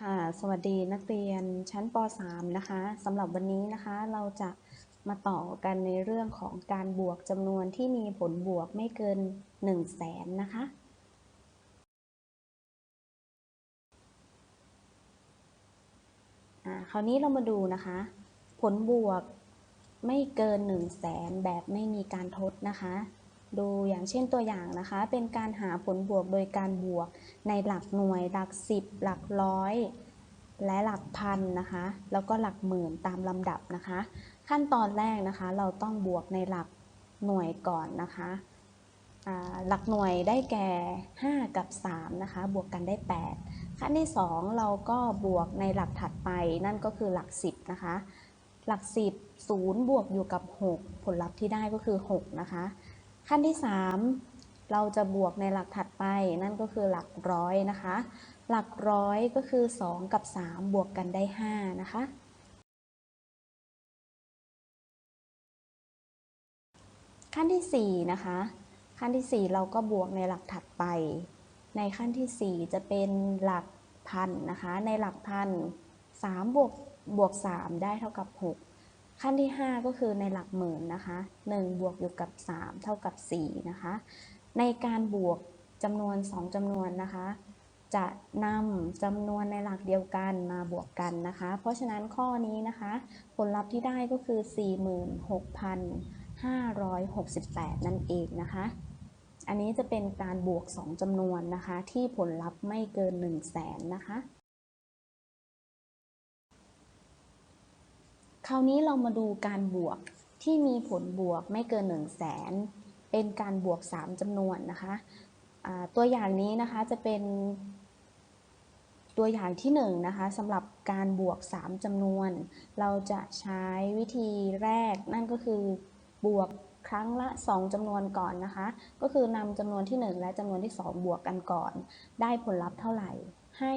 ค่ะสวัสดีนักเรียนชั้นป .3 นะคะสำหรับวันนี้นะคะเราจะมาต่อกันในเรื่องของการบวกจำนวนที่มีผลบวกไม่เกิน 1 0 0 0 0แสนนะคะ คราวนี้เรามาดูนะคะ ผลบวกไม่เกิน 1 0 0 0 0แสนแบบไม่มีการทดนะคะ ดูอย่างเช่นตัวอย่างนะคะ เป็นการหาผลบวกโดยการบวกในหลักหน่วย หลัก10หลักร้อย และหลักพันนะคะ แล้วก็หลักหมื่นตามลำดับนะคะ ขั้นตอนแรกนะคะ เราต้องบวกในหลักหน่วยก่อนนะคะหลักหน่วยได้แก่ 5 กับ 3 นะคะ บวกกันได้ 8 ขั้นที่ 2 เราก็บวกในหลักถัดไปนั่นก็คือหลัก 10 นะคะ หลัก 10 0 บวกอยู่กับ 6 ผลลัพธ์ที่ได้ก็คือ 6 นะคะ ขั้นที่ 3 เราจะบวกในหลักถัดไป นั่นก็คือหลักร้อยนะคะ หลักร้อยก็คือ 2 กับ 3 บวกกันได้ 5 นะคะ ขั้นที่ 4 นะคะ ขั้นที่ 4 เราก็บวกในหลักถัดไป ในขั้นที่ 4 จะเป็นหลักพันนะคะ ในหลักพัน3บวกบวก 3 ได้เท่ากับ 6 ขั้นที่ 5 ก็คือในหลักหมื่นนะคะ1บวกอยู่กับ 3 เท่ากับ4นะคะในการบวกจำนวน 2จำนวนนะคะ จะนำจำนวนในหลักเดียวกันมาบวกกันนะคะ เพราะฉะนั้นข้อนี้นะคะ ผลลัพธ์ที่ได้ก็คือ 46,568 นั่นเองนะคะ อันนี้จะเป็นการบวก 2จำนวนนะคะ ที่ผลลัพธ์ไม่เกิน 1 0 0 0 0แสนนะคะ คราวนี้เรามาดูการบวกที่มีผลบวกไม่เกิน 1 0 0 0 0แสนเป็นการบวก 3จำนวนนะคะตัวอย่างนี้นะคะจะเป็น ตัวอย่างที่1นนะคะสำหรับการบวก 3จำนวน เราจะใช้วิธีแรกนั่นก็คือบวกครั้งละ 2จำนวนก่อนนะคะ ก็คือนำจำนวนที่ 1 และจำนวนที่ 2 บวกกันก่อน ได้ผลลัพธ์เท่าไหร่ให้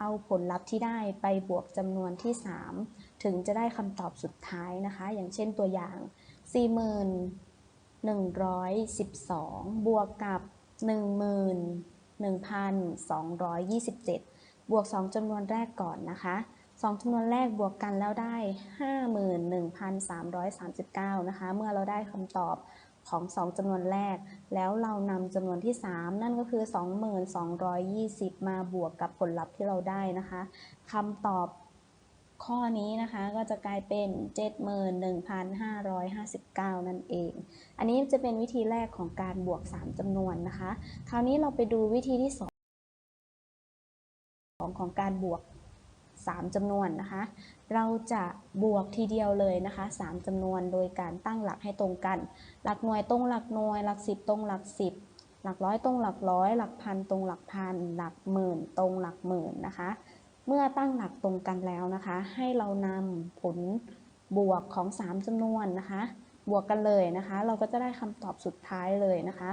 เอาผลลัพธ์ที่ได้ไปบวกจำนวนที่ 3 ถึงจะได้คำตอบสุดท้ายนะคะ อย่างเช่นตัวอย่าง 4112 บวกกับ 11,227 บวก 2จำนวนแรกก่อนนะคะ2จำนวนแรกบวกกันแล้วได้ 51,339 นะคะ เมื่อเราได้คำตอบ ของ 2จำนวนแรก แล้วเรานำจำนวนที่ 3 นั่นก็คือ 2220 มาบวกกับผลลัพธ์ที่เราได้นะคะคำตอบข้อนี้นะคะก็จะกลายเป็น 71,559 นั่นเอง อันนี้จะเป็นวิธีแรกของการบวก 3จำนวนนะคะ คราวนี้เราไปดูวิธีที่ 2 ของการบวก 3จำนวนนะคะ เราจะบวกทีเดียวเลยนะคะ 3จำนวนโดยการตั้งหลักให้ตรงกัน หลักหน่วยตรงหลักหน่วย หลักสิบตรงหลักสิบหลักร้อยตรงหลักร้อย หลักพันตรงหลักพัน หลักหมื่นตรงหลักหมื่นนะคะ เมื่อตั้งหลักตรงกันแล้วนะคะ ให้เรานำผลบวกของ 3จำนวนนะคะ บวกกันเลยนะคะ เราก็จะได้คำตอบสุดท้ายเลยนะคะ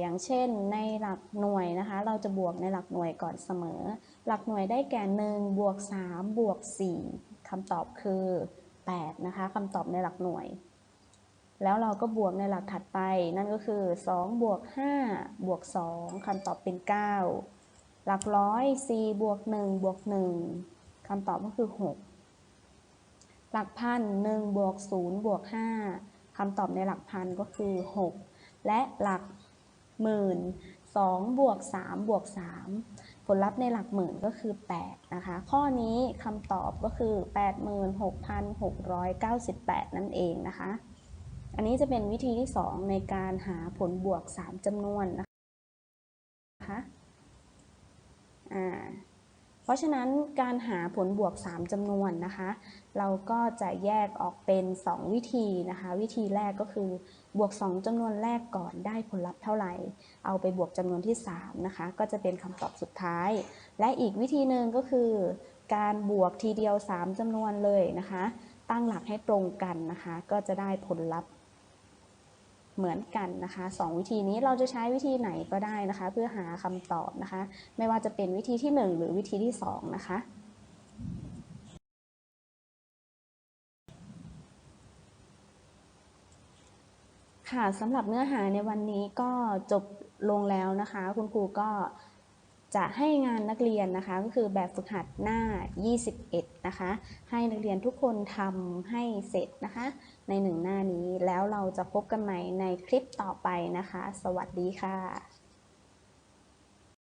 อย่างเช่นในหลักหน่วยนะคะ เราจะบวกในหลักหน่วยก่อนเสมอ หลักหน่วยได้แก่1บวก3บวก4คำตอบคือ 8 นะคะคำตอบในหลักหน่วย แล้วเราก็บวกในหลักถัดไป นั่นก็คือ2บวก5บวก2คำตอบเป็น 9 หลักร้อย4บวก1บวก1คำตอบก็คือ 6 หลักพัน1บวก0บวก5คำตอบในหลักพันก็คือ 6 และหลัก หมื่น2บวก3บวก3ผลลัพธ์ในหลักหมื่นก็คือ8นะคะ ข้อนี้คำตอบก็คือ 86,698 นั่นเองนะคะ อันนี้จะเป็นวิธีที่ 2 ในการหาผลบวก 3จำนวนนะคะอ่าเพราะฉะนั้นการหาผลบวก 3จำนวนนะคะ เราก็จะแยกออกเป็น 2 วิธีนะคะ วิธีแรกก็คือ บวก 2จำนวนแรกก่อนได้ผลลัพธ์เท่าไหร่ เอาไปบวกจำนวนที่ 3 นะคะ ก็จะเป็นคำตอบสุดท้าย และอีกวิธีหนึ่งก็คือ การบวกทีเดียว 3จำนวนเลยนะคะ ตั้งหลักให้ตรงกันนะคะ ก็จะได้ผลลัพธ์เหมือนกันนะคะสองวิธีนี้เราจะใช้วิธีไหนก็ได้นะคะ เพื่อหาคำตอบนะคะ ไม่ว่าจะเป็นวิธีที่ 1 หรือวิธีที่ 2 นะคะ ค่ะสำหรับเนื้อหาในวันนี้ก็จบลงแล้วนะคะ คุณครูก็จะให้งานนักเรียนนะคะ ก็คือแบบฝึกหัดหน้า 21 นะคะ ให้นักเรียนทุกคนทำให้เสร็จนะคะ ในหนึ่งหน้านี้แล้วเราจะพบกันใหม่ในคลิปต่อไปนะคะ สวัสดีค่ะ